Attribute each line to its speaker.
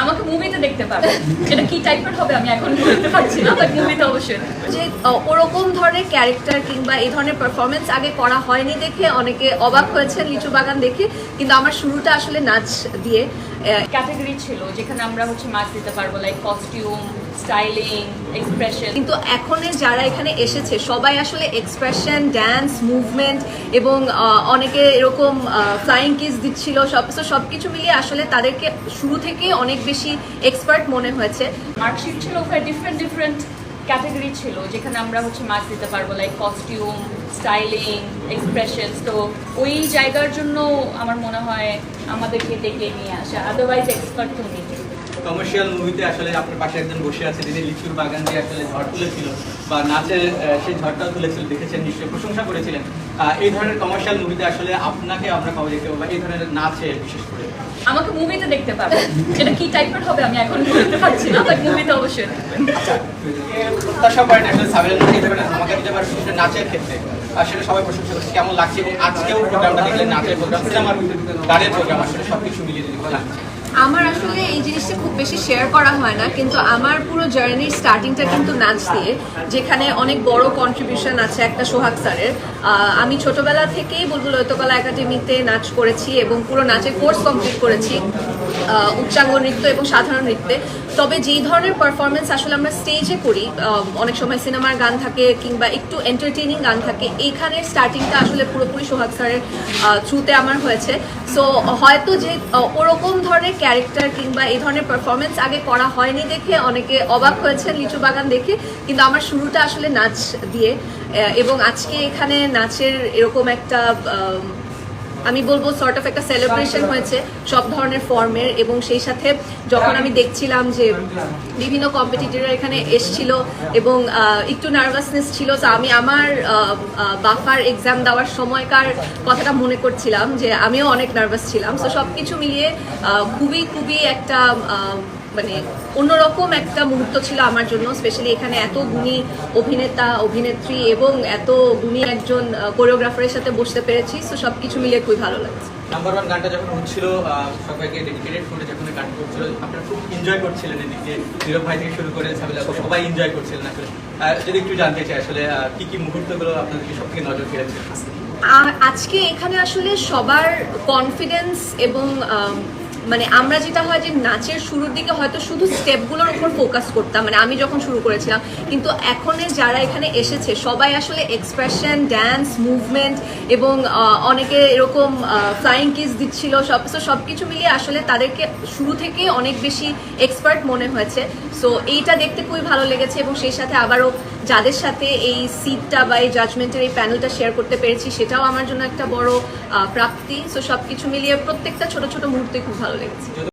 Speaker 1: I'm আমাকে মুভিতে দেখতে পাবে। এটা কি টাইপের হবে আমি এখন বলতে পারছি না বাট মুভিতে অবশ্যই।
Speaker 2: যে ওরকম ধরনের ক্যারেক্টার কিংবা এই ধরনের পারফরমেন্স আগে করা হয়নি দেখে অনেকে অবাক হয়েছেন লিচু বাগান দেখে কিন্তু আমার শুরুটা আসলে নাচ দিয়ে।
Speaker 1: ক্যাটাগরি ছিল যেখানে আমরা হচ্ছে মার্ক দিতে পারব লাইক কস্টিউম স্টাইলিং এক্সপ্রেশন
Speaker 2: কিন্তু এখনের যারা এখানে এসেছে সবাই আসলে এক্সপ্রেশন ড্যান্স মুভমেন্ট এবং অনেকে এরকম ফ্লাইং কিস দিচ্ছিল সব সব কিছু মিলিয়ে আসলে তাদেরকে শুরু থেকে অনেক বেশি এক্সপার্ট মনে হয়েছে।
Speaker 1: মার্কশিট ছিল ওখানে ডিফারেন্ট ডিফারেন্ট ক্যাটাগরি ছিল, যেখানে আমরা হচ্ছে মার্ক দিতে পারব লাইক কস্টিউম স্টাইলিং এক্সপ্রেশন তো ওই জায়গার জন্য আমার মনে হয় আমাদেরকে ডেকে নিয়ে আসা। আদারওয়াইজ এক্সপার্ট তো নেই।
Speaker 3: কমার্শিয়াল মুভিতে আসলে আপনার পাশে একজন বসে আছে যিনি লিচুর বাগান দিয়ে আসলে ঝড় তুলেছিল বা নাচের সেই ঝড়টাও তুলেছিল দেখেছেন নিশ্চয়ই প্রশংসা করেছিলেন। এই ধরনের কমার্শিয়াল মুভিতে আসলে আপনাকে আমরা কবে দেখতে পাবো এই ধরনের নাচে বিশেষ করে।
Speaker 1: আমাকে মুভিতে দেখতে পাবে। এটা কি টাইপের হবে আমি এখন বলতে পারছি না বাট মুভিতে অবশ্যই
Speaker 3: আচ্ছা প্রত্যাশা করেন আসলে সাবের এই ধরনের পারে বিশেষ নাচের ক্ষেত্রে। আর সেটা সবাই প্রশংসা করছে কেমন লাগছে? এবং আজকেও প্রোগ্রামটা দেখলেন নাচের প্রোগ্রাম সিনেমার গানের প্রোগ্রাম আসলে সবকিছু মিলিয়ে যদি।
Speaker 2: আমার আসলে এই জিনিসটা খুব বেশি শেয়ার করা হয় না, কিন্তু আমার পুরো জার্নির স্টার্টিংটা কিন্তু নাচ দিয়ে, যেখানে অনেক বড় কন্ট্রিবিউশন আছে একটা সোহাগ স্যারের। আমি ছোটবেলা থেকেই বুলবুল ললিতকলা একাডেমিতে নাচ করেছি এবং পুরো নাচের কোর্স কমপ্লিট করেছি। উচ্চাঙ্গ নৃত্য এবং সাধারণ নৃত্যে। তবে যেই ধরনের পারফরমেন্স আসলে আমরা স্টেজে করি অনেক সময় সিনেমার গান থাকে কিংবা একটু এন্টারটেইনিং গান থাকে এইখানের স্টার্টিংটা আসলে পুরোপুরি সোহাগ স্যারের থ্রুতে আমার হয়েছে। সো হয়তো যে ওরকম ধরনের ক্যারেক্টার কিংবা এই ধরনের পারফরমেন্স আগে করা হয়নি দেখে অনেকে অবাক হয়েছেন লিচু বাগান দেখে, কিন্তু আমার শুরুটা আসলে নাচ দিয়ে এবং আজকে এখানে নাচের এরকম একটা আমি বলব সর্ট অফ একটা সেলিব্রেশন হয়েছে সব ধরনের ফর্মের এবং সেই সাথে যখন আমি দেখছিলাম যে বিভিন্ন কম্পিটিটররা এখানে এসছিল এবং একটু নার্ভাসনেস ছিল, তো আমি আমার বাফার এক্সাম দেওয়ার সময়কার কথাটা মনে করছিলাম যে আমিও অনেক নার্ভাস ছিলাম। তো সব কিছু মিলিয়ে খুবই খুবই একটা মানে অন্যরকম একটা মুহূর্ত ছিল আমার জন্য স্পেশালি এখানে এত গুণী অভিনেতা অভিনেত্রী এবং এত গুণী একজন কোরিওগ্রাফারের সাথে বসতে পেরেছি তো সব কিছু মিলিয়ে খুবই ভালো লাগছে।
Speaker 3: নাম্বার ওয়ান গানটা যখন হচ্ছিল সবাইকে ডেডিকেটেড করে যখন গানটা করছিল আপনারা খুব এনজয় করছিলেন এদিকে। নীরব ভাই থেকে শুরু করে সাবিলা সবাই এনজয় করছিলেন আসলে। যদি একটু জানতে চাই আসলে কি কি মুহূর্তগুলো আপনাদেরকে সব থেকে নজর কেড়েছে
Speaker 2: আজকে এখানে আসলে সবার কনফিডেন্স এবং মানে আমরা যেটা হয় যে নাচের শুরুর দিকে হয়তো শুধু স্টেপগুলোর উপর ফোকাস করতাম মানে আমি যখন শুরু করেছিলাম, কিন্তু এখনের যারা এখানে এসেছে, সবাই আসলে এক্সপ্রেশন ড্যান্স মুভমেন্ট এবং অনেকে এরকম ফ্লাইং কিস দিচ্ছিল, সব তো সব কিছু মিলিয়ে আসলে তাদেরকে শুরু থেকে অনেক বেশি এক্সপার্ট মনে হয়েছে। সো এইটা দেখতে খুবই ভালো লেগেছে এবং সেই সাথে আবারও যাদের সাথে এই সিটটা বা এই জাজমেন্টের এই প্যানেলটা শেয়ার করতে পেরেছি, সেটাও আমার জন্য একটা বড় প্রাপ্তি। সো সব কিছু মিলিয়ে প্রত্যেকটা ছোট ছোট মুহূর্তে খুব ভালো লেগেছে